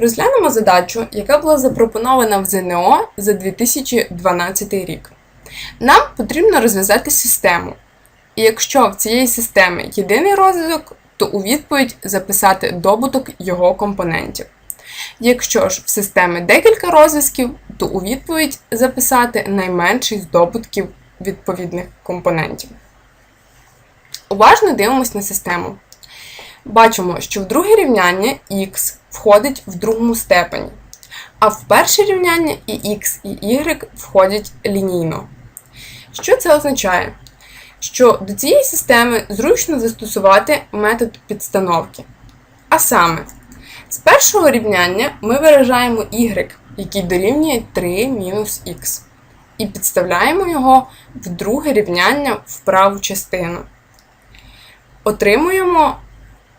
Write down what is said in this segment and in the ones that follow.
Розглянемо задачу, яка була запропонована в ЗНО за 2012 рік. Нам потрібно розв'язати систему. І якщо в цієї системи єдиний розв'язок, то у відповідь записати добуток його компонентів. Якщо ж в системі декілька розв'язків, то у відповідь записати найменший з добутків відповідних компонентів. Уважно дивимось на систему. Бачимо, що в друге рівняння х входить в другому степені, а в перше рівняння і x, і y входять лінійно. Що це означає? Що до цієї системи зручно застосувати метод підстановки. А саме, з першого рівняння ми виражаємо y, який дорівнює 3 мінус х, і підставляємо його в друге рівняння в праву частину. Отримуємо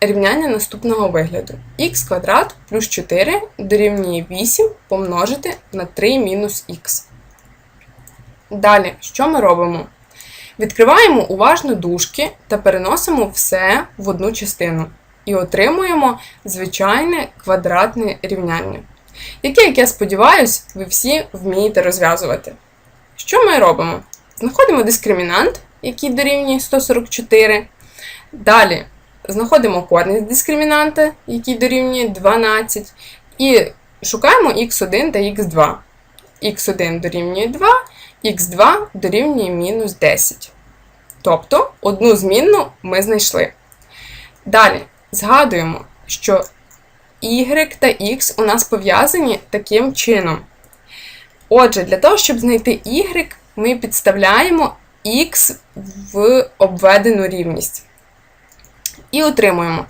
рівняння наступного вигляду. х квадрат плюс 4 дорівнює 8 помножити на 3 мінус х. Далі, що ми робимо? Відкриваємо уважно дужки та переносимо все в одну частину. І отримуємо звичайне квадратне рівняння, яке, як я сподіваюся, ви всі вмієте розв'язувати. Що ми робимо? Знаходимо дискримінант, який дорівнює 144. Далі знаходимо корінь з дискримінанта, який дорівнює 12, і шукаємо х1 та х2. х1 дорівнює 2, х2 дорівнює мінус 10. Тобто одну змінну ми знайшли. Далі згадуємо, що y та x у нас пов'язані таким чином. Отже, для того, щоб знайти y, ми підставляємо x в обведену рівність. І отримуємо,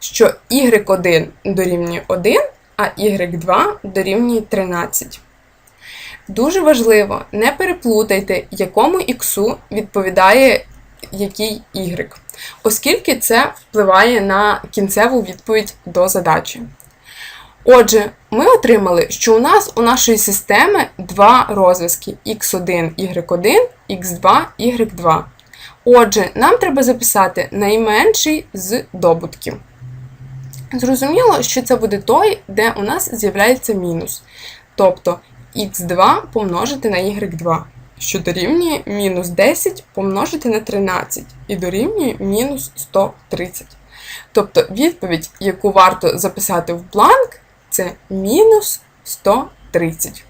що y1 дорівнює 1, а y2 дорівнює 13. Дуже важливо, не переплутайте, якому х відповідає який y, оскільки це впливає на кінцеву відповідь до задачі. Отже, ми отримали, що у нас у нашої системи два розв'язки x1, y1, x2, y2. Отже, нам треба записати найменший з добутків. Зрозуміло, що це буде той, де у нас з'являється мінус. Тобто х2 помножити на y2, що дорівнює мінус 10 помножити на 13 і дорівнює мінус 130. Тобто відповідь, яку варто записати в бланк, це мінус 130.